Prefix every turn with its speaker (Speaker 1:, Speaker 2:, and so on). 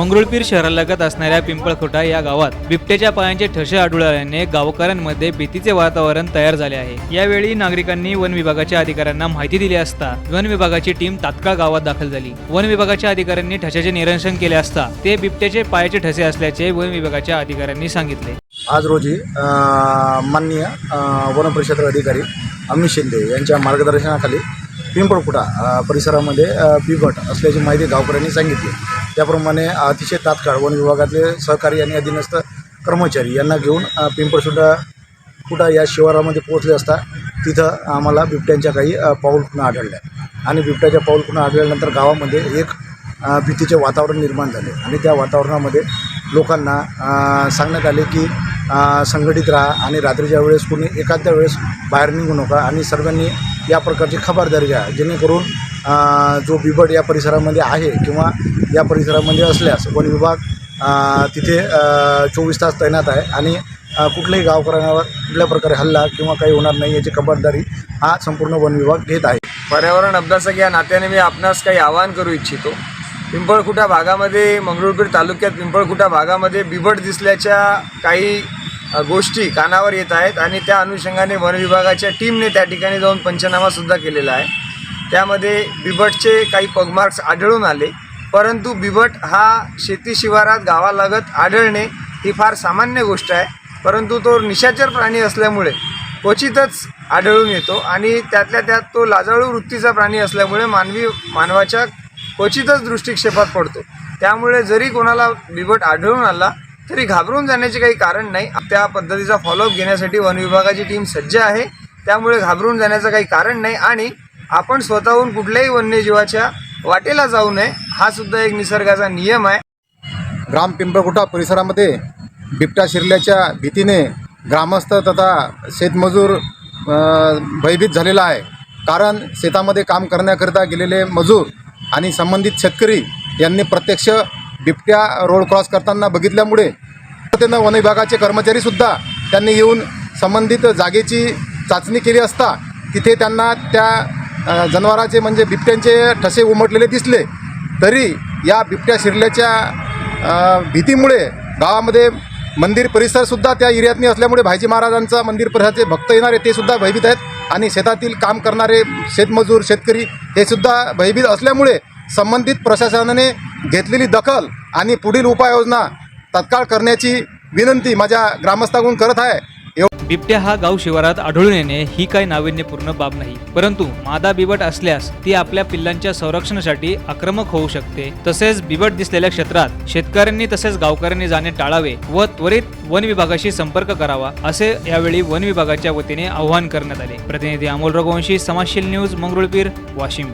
Speaker 1: मंगरुळपीर शहरालगत असणाऱ्या पिंपळखोटा या गावात बिबट्याच्या पायांचे ठसे आढळल्याने गावकऱ्यांमध्ये भीतीचे वातावरण तयार झाले आहे. यावेळी नागरिकांनी वन विभागाच्या अधिकाऱ्यांना माहिती दिली असता वन विभागाची टीम तात्काळ गावात दाखल झाली. वन विभागाच्या अधिकाऱ्यांनी ठशाचे निरीक्षण केले असता ते बिबट्याचे पायाचे ठसे असल्याचे वन विभागाच्या अधिकाऱ्यांनी सांगितले.
Speaker 2: आज रोजी माननीय वन परिषद अधिकारी अमित शिंदे यांच्या मार्गदर्शनाखाली पिंपळकुटा परिसरामध्ये बिबट असल्याची माहिती गावकऱ्यांनी सांगितली. त्याप्रमाणे अतिशय तात्काळ वन विभागातले सहकारी आणि अधीनस्थ कर्मचारी यांना घेऊन अ, पिंपळसुटा कुटा या शिवारामध्ये पोहोचले असता तिथं आम्हाला बिबट्यांच्या काही अ, पाऊलखुणा आढळल्या. आणि बिबट्याच्या पाऊलखुणा आढळल्यानंतर गावामध्ये एक भीतीचे वातावरण निर्माण झाले. आणि त्या वातावरणामध्ये लोकांना सांगण्यात आले की संघटित राहा आणि रात्रीच्या वेळेस कोणी एखाद्या वेळेस बाहेर निघू नका आणि सर्वांनी या प्रकारची खबरदारी घ्या. जेणेकरून जो बिबट या परिसरामध्ये आहे किंवा या परिसरामध्ये असल्यास वन विभाग तिथे चोवीस तास तैनात आहे आणि कुठल्याही गावकऱ्यांवर कुठल्या प्रकारे हल्ला किंवा काही होणार नाही याची खबरदारी हा संपूर्ण वन विभाग घेत आहे.
Speaker 3: पर्यावरण अभ्यासक या नात्याने मी आपणास काही आवाहन करू इच्छितो. पिंपळखुटा भागामध्ये मंगरुळपीर तालुक्यात पिंपळखुटा भागामध्ये बिबट दिसल्याच्या काही गोष्टी कानावर येत आहेत आणि त्या अनुषंगाने वन विभागाच्या टीमने त्या ठिकाणी जाऊन पंचनामासुद्धा केलेला आहे. त्यामध्ये बिबटचे काही पगमार्क्स आढळून आले. परंतु बिबट हा शेती शिवारात गावालगत आढळणे ही फार सामान्य गोष्ट आहे. परंतु तो निशाचर प्राणी असल्यामुळे क्वचितच आढळून येतो आणि त्यातल्या त्यात तो लाजाळू वृत्तीचा प्राणी असल्यामुळे मानवी मानवाच्या क्वचितच दृष्टिक्षेपात पडतो. त्यामुळे जरी कोणाला बिबट आढळून आला तरी घाबरून जाण्याचे काही कारण नाही. त्या पद्धतीचा फॉलोअप घेण्यासाठी वन विभागाची टीम सज्ज आहे. त्यामुळे घाबरून जाण्याचं काही कारण नाही आणि आपण स्वतःहून कुठल्याही वन्यजीवाच्या वाटेला जाऊ नये हा सुद्धा एक निसर्गाचा नियम आहे.
Speaker 2: ग्राम पिंपळकुटा परिसरामध्ये बिबट्या शिरल्याच्या भीतीने ग्रामस्थ तथा शेतमजूर भयभीत झालेला आहे. कारण शेतामध्ये काम करण्याकरिता गेलेले मजूर आणि संबंधित शेतकरी यांनी प्रत्यक्ष बिबट्या रोड क्रॉस करताना बघितल्यामुळे त्यांना वन विभागाचे कर्मचारीसुद्धा त्यांनी येऊन संबंधित जागेची चाचणी केली असता तिथे त्यांना त्या जनावराचे म्हणजे बिबट्यांचे ठसे उमटलेले दिसले तरी या बिबट्या शिरल्याच्या भीतीमुळे गावामध्ये मंदिर परिसरसुद्धा त्या एरियातनी असल्यामुळे भाईजी महाराजांचा मंदिर परिसराचे भक्त येणारे ते सुद्धा भयभीत आहेत आणि शेतातील काम करणारे शेतमजूर शेतकरी हे सुद्धा भयभीत असल्यामुळे संबंधित प्रशासनाने घेतलेली दखल आणि पुढील उपाययोजना तत्काळ करण्याची विनंती माझ्या ग्रामस्थाकडून करत आहे.
Speaker 1: बिबट्या हा गाव शिवारात आढळून येणे ही काही नाविन्यपूर्ण बाब नाही. परंतु मादा बिबट असल्यास ती आपल्या पिल्लांच्या संरक्षणासाठी आक्रमक होऊ शकते. तसेच बिबट दिसलेल्या क्षेत्रात शेतकऱ्यांनी तसेच गावकऱ्यांनी जाणे टाळावे व त्वरित वन विभागाशी संपर्क करावा असे यावेळी वन विभागाच्या वतीने आवाहन करण्यात आले. प्रतिनिधी अमोल रघुवंशी समाजशील न्यूज मंगरुळपीर वाशिम.